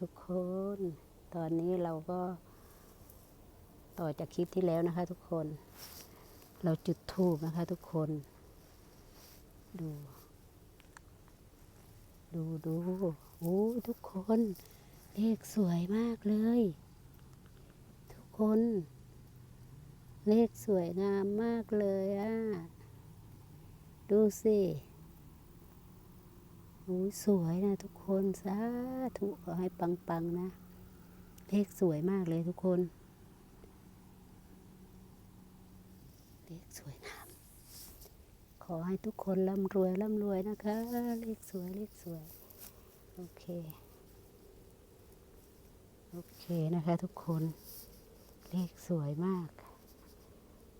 ทุกคน ตอนนี้เราก็ต่อจากคลิปที่แล้วนะคะ ทุกคน เราจุดธูปนะคะ ทุกคน ดู ดูดูโอ้ทุกคน เลขสวยมากเลย ทุกคน เลขสวยงามมากเลยอะ ดูสิ โอ้ยสวยนะทุกคนสาธุขอให้ปังๆนะ เลขสวยมากเลยทุกคน เลขสวยงามขอให้ทุกคนร่ำรวยร่ำรวยนะคะ เลขสวยเลขสวย โอเค โอเคนะคะทุกคน เลขสวยมาก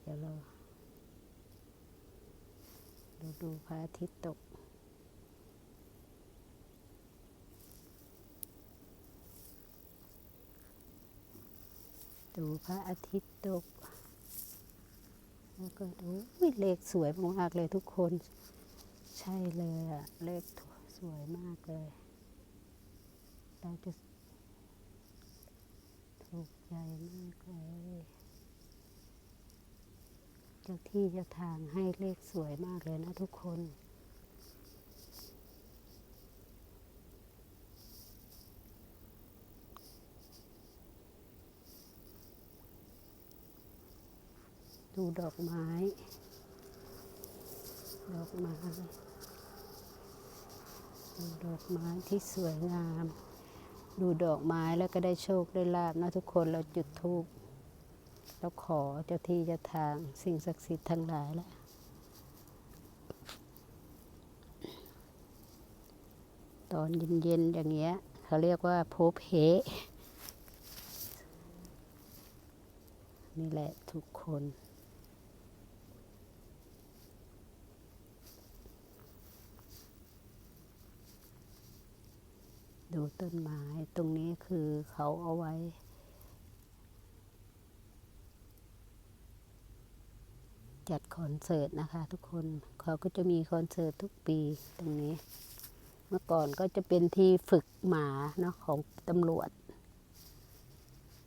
เดี๋ยวเรา ดูดูพระอาทิตย์ตก ดูพระอาทิตย์ตก แล้วก็ดูเลขสวยมากเลยทุกคน ใช่เลยอะเลขสวยมากเลย เราจะถูกใจมากเลยเจ้าที่เจ้าทางให้เลขสวยมากเลยนะทุกคน ดูดอกไม้ ดอกไม้ ดูดอกไม้ที่สวยงาม ดูดอกไม้แล้วก็ได้โชคได้ลาบนะทุกคนเราจุดธูปแล้วขอเจ้าที่เจ้าทางสิ่งศักดิ์สิทธิ์ทั้งหลายแหละตอนเย็นๆอย่างเงี้ยเขาเรียกว่าโพเพนี่แหละทุกคน ต้นไม้ ตรงนี้คือเขาเอาไว้ จัดคอนเสิร์ตนะคะ ทุกคนเขาก็จะมีคอนเสิร์ตทุกปีตรงนี้ เมื่อก่อนก็จะเป็นที่ฝึกหมาเนาะของตำรวจ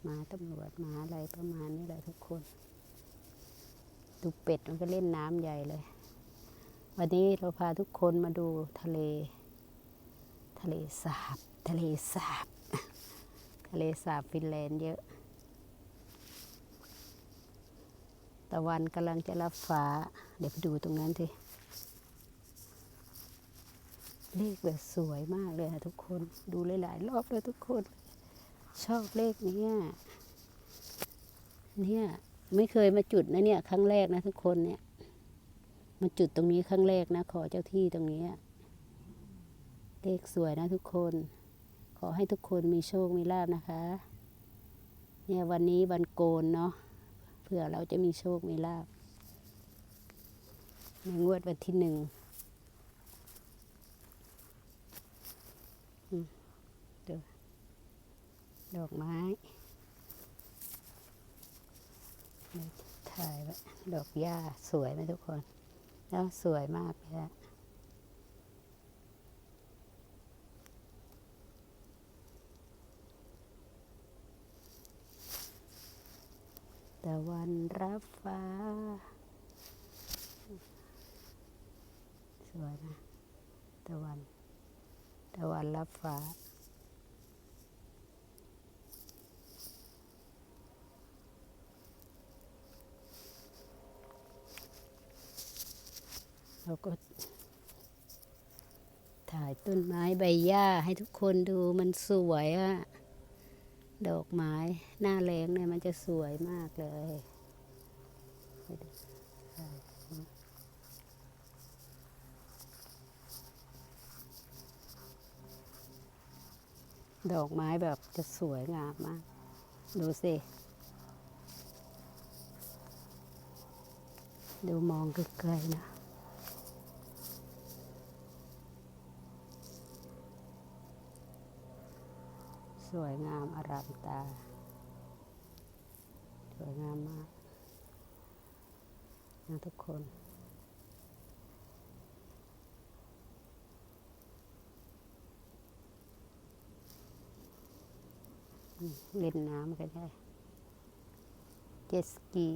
หมาตำรวจหมาอะไรประมาณนี้แหละทุกคนดูเป็ดมันก็เล่นน้ำใหญ่เลย วันนี้เราพาทุกคนมาดูทะเล ทะเลสาบ ทะเลสาบ ทะเลสาบฟินแลนด์เยอะ ตะวันกำลังจะรับฟ้า เดี๋ยวไปดูตรงนั้นสิเลขแบบสวยมากเลยค่ะทุกคน ดูหลายๆรอบเลยทุกคน ชอบเลขเนี้ยเนี่ยไม่เคยมาจุดนะเนี่ย ครั้งแรกนะทุกคนเนี่ย มาจุดตรงนี้ครั้งแรกนะ ขอเจ้าที่ตรงนี้เลขสวยนะทุกคน ขอให้ทุกคนมีโชค มีลาบนะคะ เนี่ยวันนี้วันโกนเนาะ เผื่อเราจะมีโชค มีลาบในงวดวันที่หนึ่งดูดอกไม้ถ่ายไว้ดอกหญ้าสวยไหมทุกคน แล้วสวยมากเลยอะ ตะวันรับฟ้า สวยนะ ตะวัน ตะวันรับฟ้า เราก็ถ่ายต้นไม้ใบหญ้าให้ทุกคนดูมันสวยอะ ดอกไม้หน้าแรงเนี่ยมันจะสวยมากเลยให้ดูถ่ายดอกไม้แบบจะสวยงามมาก ดูสิ ดูมองไกลๆนะ สวยงามอารามตา สวยงามมากนะทุกคนเล่นน้ำกันได้เจสกี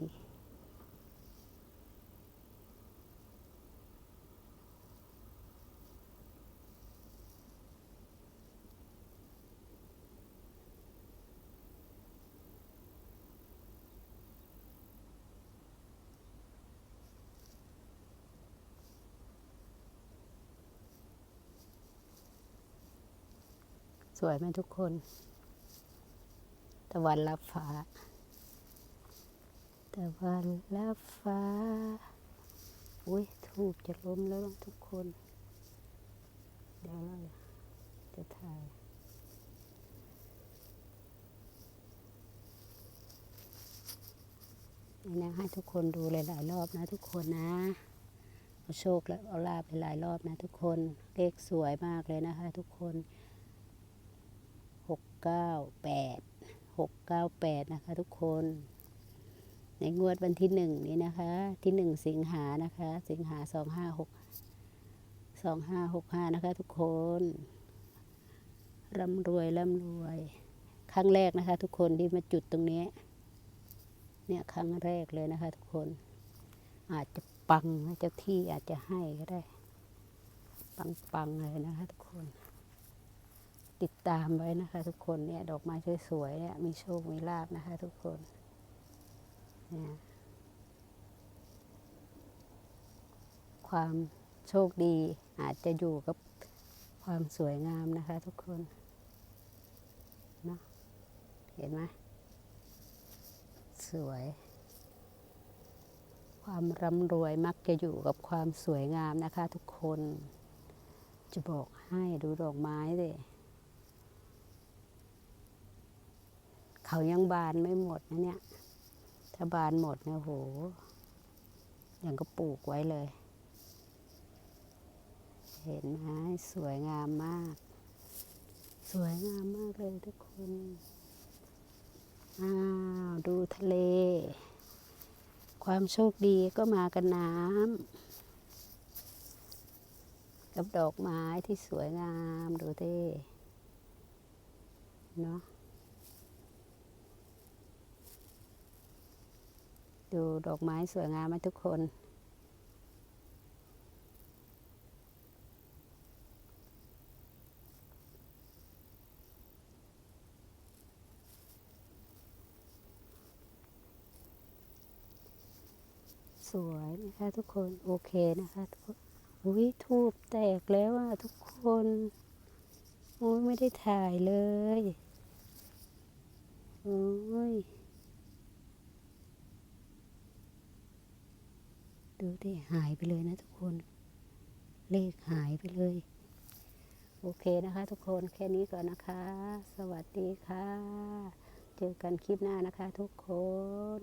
สวยไหมทุกคน ตะวันรับฟ้า ตะวันรับฟ้า อุ้ยถูกจะล้มแล้วทุกคน เดี๋ยวเราจะถ่ายนี่นะให้ทุกคนดูหลายๆรอบนะทุกคนนะเอาโชคและเอาลาบหลายๆรอบนะทุกคนเลขสวยมากเลยนะคะ ทุกคน เก้าแปดหกเก้าแปดนะคะ ทุกคน ในงวดวันที่หนึ่งนี้นะคะ ที่หนึ่งสิงหานะคะ สิงหาสองห้าหกสองห้าหกห้านะคะ ทุกคนร่ำรวยร่ำรวย ครั้งแรกนะคะ ทุกคนที่มาจุดตรงนี้ เนี่ยครั้งแรกเลยนะคะ ทุกคน อาจจะปังเจ้าที่อาจจะให้ก็ได้ ปังปังเลยนะคะ ทุกคน ติดตามไว้นะคะ ทุกคนเนี่ย ดอกไม้สวยๆเนี่ยมีโชค มีลาบนะคะ ทุกคนเนี่ยความโชคดีอาจจะอยู่กับความสวยงามนะคะ ทุกคนเนาะเห็นไหมสวย ความร่ำรวยมักจะอยู่กับความสวยงามนะคะ ทุกคนจะบอกให้ดูดอกไม้เลย เขายังบานไม่หมดนะเนี่ย ถ้าบานหมดเนี่ยโหยังก็ปลูกไว้เลย เห็นไหมสวยงามมาก สวยงามมากเลยทุกคน อ้าว ดูทะเล ความโชคดีก็มากับน้ำกับดอกไม้ที่สวยงามดูเต้เนาะ ดูดอกไม้สวยงามไหมทุกคน สวยนะคะทุกคน โอเคนะคะทุกคนอุ้ยทูบแตกแล้วอะทุกคนโอ้ยไม่ได้ถ่ายเลยโอ้ย ดูดิหายไปเลยนะทุกคน เลขหายไปเลย โอเคนะคะ ทุกคนแค่นี้ก่อนนะคะ สวัสดีค่ะ เจอกันคลิปหน้านะคะ ทุกคน